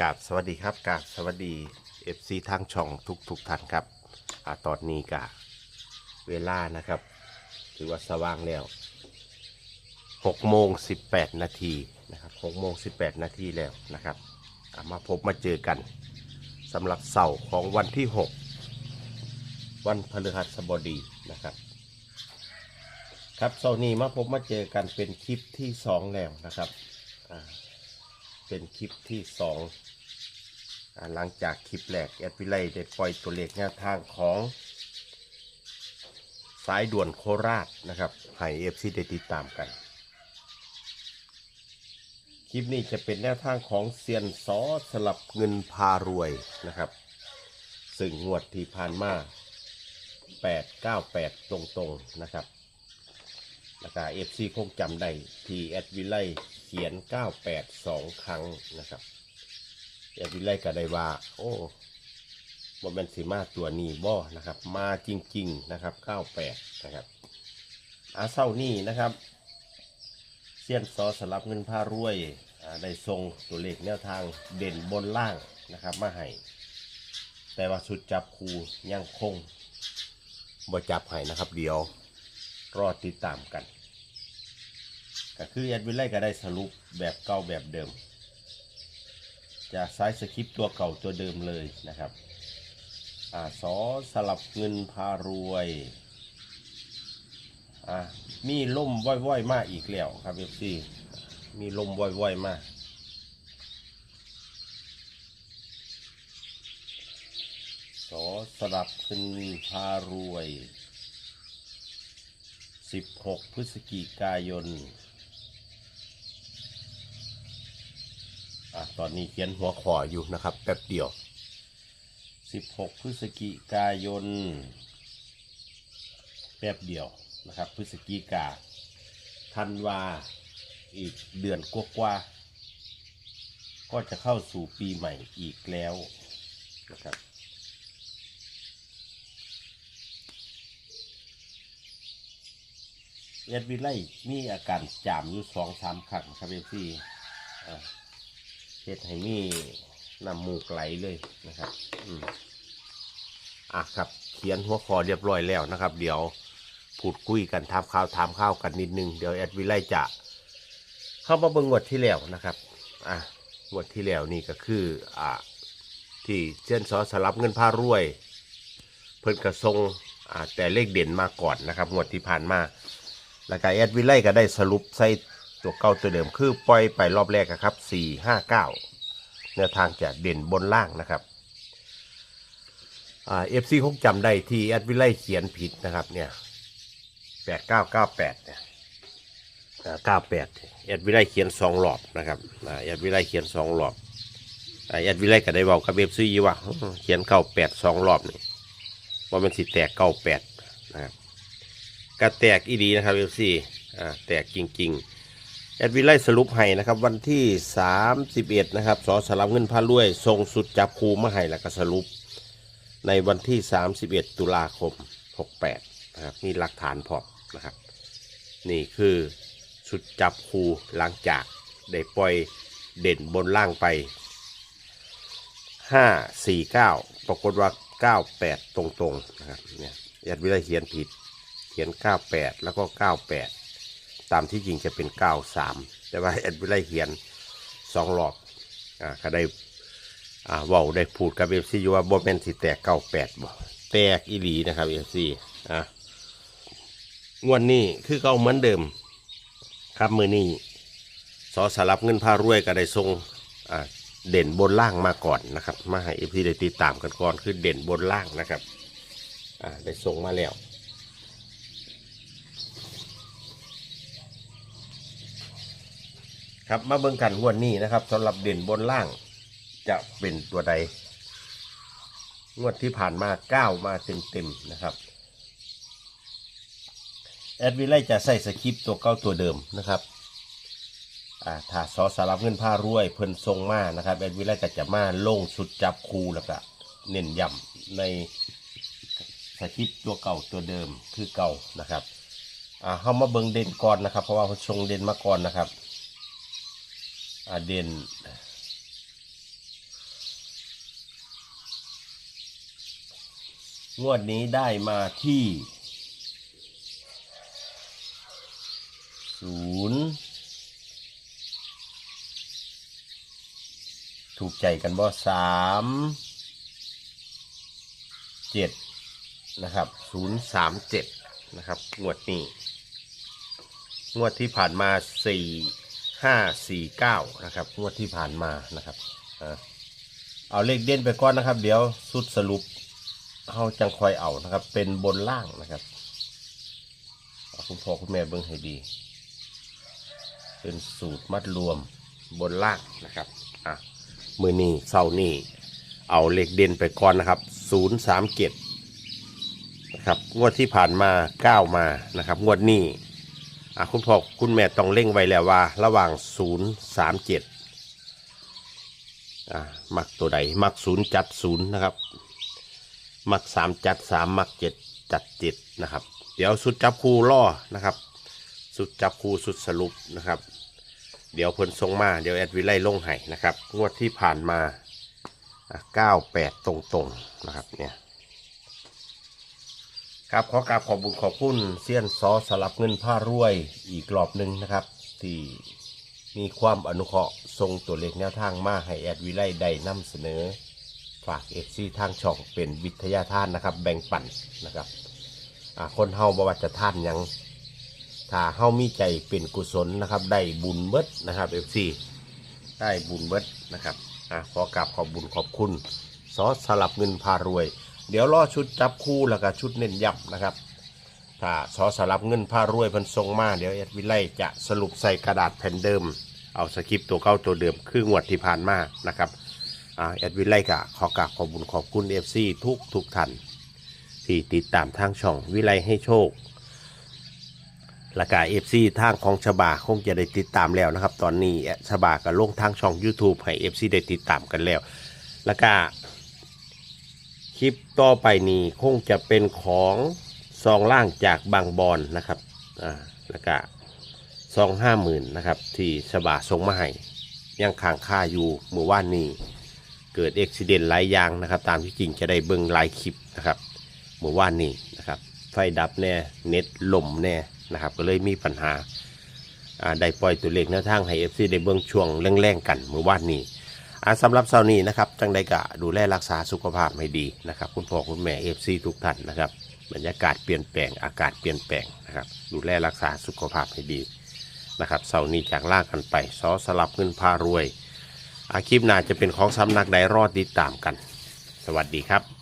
กราบสวัสดีครับกราบสวัสดีเอฟซีทางช่องทุกทุกๆท่านครับอาตอนนี้กะเวลานะครับ ถือว่าสว่างแล้ว6โมง18นาทีนะครับ6โมง18นาทีแล้วนะครับามาพบมาเจอกันสำหรับเสาร์ของวันที่6วันพฤหัสบดีนะครับ ครับเสาร์นี้มาพบมาเจอกันเป็นคลิปที่2แล้วนะครับ เป็นคลิปที่สองหลังจากคลิปแรกแอดวิไลได้ปล่อยตัวเลขแนวทางของ สายด่วนโคราชนะครับให้เอฟซีได้ติดตามกัน คลิปนี้จะเป็นแนวทางของเซียนซอสลับเงินพารวยนะครับ ซึ่งงวดที่ผ่านมา898 ตรงๆนะครับ แล้วก็เอฟซีคงจำได้ที่แอดวิไลเขียน 982 ครั้งนะครับแอดวิไลก็ได้ว่า โอ้บนเป็นสีมาตัวนี้บ่นะครับ มาจริง ๆ นะครับ 98 นะครับอาเศร้านี่นะครับเซียนซอสลับเงินพารวยได้ทรงตัวเลขแนวทางเด่นบนล่างนะครับมาให้แต่ว่าชุดจับคูยังคงบ่จับให้นะครับเดียว รอติดตามกันก็คือแอดวิไลก็ได้สรุปแบบเก่าแบบเดิม จะซ้ายสคริปต์ตัวเก่าตัวเดิมเลยนะครับอ่าสอสลับเงินพารวยอ่ามีล่มว่อยๆ มากอีกแล้วครับเอฟซีมีลมว่อยๆ มากสอสลับเงินพารวย 16 พฤศจิกายน อะ ตอนนี้เขียนหัวขออยู่นะครับ แป๊บเดียว 16 พฤศจิกายน แป๊บเดียวนะครับ พฤศจิกาธันวา อีกเดือนกว่าๆก็จะเข้าสู่ปีใหม่อีกแล้วนะครับ เอ็ดวิไลมีอาการจามอยู่สองสามครั้งครับเอฟซีอ่เฮ็ดให้มีน้ำมูกไหลเลยนะครับอืมอะครับ เขียนหัวข้อเรียบร้อยแล้วนะครับ เดี๋ยวพูดคุยกันถามข่าวถามข้าวกันนิดนึง เดี๋ยวแอดวิไลจะเข้ามาเบิ่งงวดที่แล้วนะครับ อะงวดที่แล้วนี่ก็คือ อ่าที่เช่นสอสลับเงินพารวย เพิ่นกระทรงอ่าแต่เลขเด่นมาก่อนนะครับงวดที่ผ่านมา แล้วก็แอดวิไลก็ได้สรุปใส่ตัวเก่าตัวเดิมคือปล่อยไปรอบแรกอะครับ4 5 9แนวทางจะเด่นบนล่างนะครับเอฟซีคงจำได้ที่แอดวิไลเขียนผิดนะครับเนี่ย8998เนี่ยอ่า98แอดวิไลเขียนสองหลอบนะครับแอดวิไลเขียนสองหลอบแอดวิไลก็ได้บอกกับเอฟซีว่าอื้อเขียน98สองรอบนี่ว่ามันสิแตก98นะครับ กระแตกอีดีนะครับเอฟซีอ่าแตกจริงๆแอดวิไลสรุปให้นะครับวันที่ 31 นะครับสอสลับเงินพารวยทรงสุดจับคูมาให้แล้วก็สรุป ในวันที่ 31 ตุลาคม 68 นะครับมีหลักฐานพร้อมนะครับ นี่คือสุดจับคูหลังจากได้ปล่อยเด่นบนล่างไป 549 ปรากฏว่า 98 ตรงๆนะครับเนี่ยแอดวิไลเขียนผิด เขียน 98 แล้วก็ 98 ตามที่จริงจะเป็น 93 แต่ว่าแอดวิไลเขียน2รอบอ่าก็ได้อ่าว้าได้พูดกับเอฟซีอยู่ว่าบ่แมนสิแตก 98บ่แตกอีหลีนะครับเอฟซีอะงวดนนี้คือเก่าเหมือนเดิม ครับมือนี้สอสลับเงินพารวยก็ได้ทรงอ่าเด่นบนล่างมาก่อนนะครับ มาให้เอฟซีได้ติดตามกันก่อนคือเด่นบนล่างนะครับ อ่าได้ส่งมาแล้ว ครับมาเบิ่งกันงวดนี้นะครับสำหรับเด่นบนล่างจะเป็นตัวใด งวดที่ผ่านมาเก้ามาเต็มๆนะครับแอดวิไลจะใส่สคริปต์ตัวเก้าตัวเดิมนะครับอ่าถ้าซอสารับเงินผ้ารวยเพิ่นทรงมานะครับแอดวิไลก็จะมาลงชุดจับคูแล้วก็เน้นย้ำในสคริปต์ตัวเก่าตัวเดิมคือเก่านะครับอ่าเข้ามาเบิ่งเด่นก่อนนะครับ เพราะว่าเขาทรงเด่นมาก่อนนะครับ อาเด่นงวดนี้ได้มาที่ศูนย์ถูกใจกันบ่สามเจ็ดนะครับศูนย์สามเจ็ดนะครับ งวดนี้ งวดที่ผ่านมาสี่ ห้าสี่เก้านะครับงวดที่ผ่านมานะครับเอาเลขเด่นไปก่อนนะครับ เดี๋ยวสุดสรุปเอาจังคอยเอานะครับ เป็นบนล่างนะครับคุณพ่อคุณแม่เบิ่งให้ดี เป็นสูตรมัดรวมบนล่างนะครับอะมือนี้เสานี้เอาเลขเด่นไปก่อนนะครับศูนย์สามเจ็ดนะครับงวดที่ผ่านมาเก้ามานะครับ งวดนี้ คุณพ่อคุณแม่ต้องเล่งไว้แล้วว่า ระหว่าง 0 3 7อ่ามักตัวใด มัก0จัด0นะครับ มัก3จัด3มัก7จัด7นะครับ เดี๋ยวสุดจับคู่ล่อนะครับ สุดจับคู่สุดสรุปนะครับ เดี๋ยวเพิ่นส่งมา เดี๋ยวแอดวิไลลงให้นะครับ งวดที่ผ่านมา 98 ตรงๆนะครับเนี่ย ครับขอกราบขอบบุญขอบคุณเซียนซอสลับเงินผ้ารวยอีกรอบหนึ่งนะครับ ที่มีความอนุเคราะห์ทรงตัวเลขแนวทางมาให้แอดวิไลได้นำเสนอ ฝากเอฟซีทางช่องเป็นวิทยาทานนะครับ แบ่งปันนะครับคนเฮาบว่าจะท่านยังถ้าเฮามีใจเป็นกุศลนะครับ ได้บุญเบิดนะครับเอฟซีได้บุญเบิดนะครับอขอกราบขอบบุญขอบคุณซอสลับเงินพารวย เดี๋ยวรอชุดจับคู่แล้วก็ชุดเน้นยับนะครับ ถ้าซอสลับเงินพารวยพันทรงมา เดี๋ยวเอ็ดวิไลจะสรุปใส่กระดาษแผ่นเดิม เอาสคริปต์ตัวเก้าตัวเดิมคืองวดที่ผ่านมานะครับเอ็ดวิไลกะขอกราบขอบบุญขอบคุณเอฟซีทุกทุกท่านที่ติดตามทางช่องวิไลให้โชคและกาเอฟซีทางของฉบาคงจะได้ติดตามแล้วนะครับ ตอนนี้ฉบาก็ลงทางช่อง YouTube ให้เอฟซีได้ติดตามกันแล้วแล้วก็ คลิปต่อไปนี้คงจะเป็นของซองล่างจากบางบอนนะครับอ่าแล้วก็ซองห้าหมื่นนะครับ ที่ฉบาส่งมาให้ยังค้างค่าอยู่เมื่อวานนี้ เกิดอุบิเหตุหลายอย่างนะครับ ตามที่จริงจะได้เบิ่งหลายคลิปนะครับเมื่อวานนี้นะครับ ไฟดับแน่เน็ตล่มแน่นะครับ ก็เลยมีปัญหาอ่าได้ปล่อยตัวเลขแนวทางให้เอฟซีได้เบิ่งช่วงแรงๆกันเมื่อวานนี้ อาสำหรับเสาร์นี้นะครับจังไดกะดูแลรักษาสุขภาพให้ดีนะครับ คุณพ่อคุณแม่เอฟซีทุกท่านนะครับบรรยากาศเปลี่ยนแปลงอากาศเปลี่ยนแปลงนะครับ ดูแลรักษาสุขภาพให้ดีนะครับเสาร์นี้จากล่ากันไปซอสลับเงินพารวย อาคลิปหน้าจะเป็นของสำนักใดรอดติดตามกัน สวัสดีครับ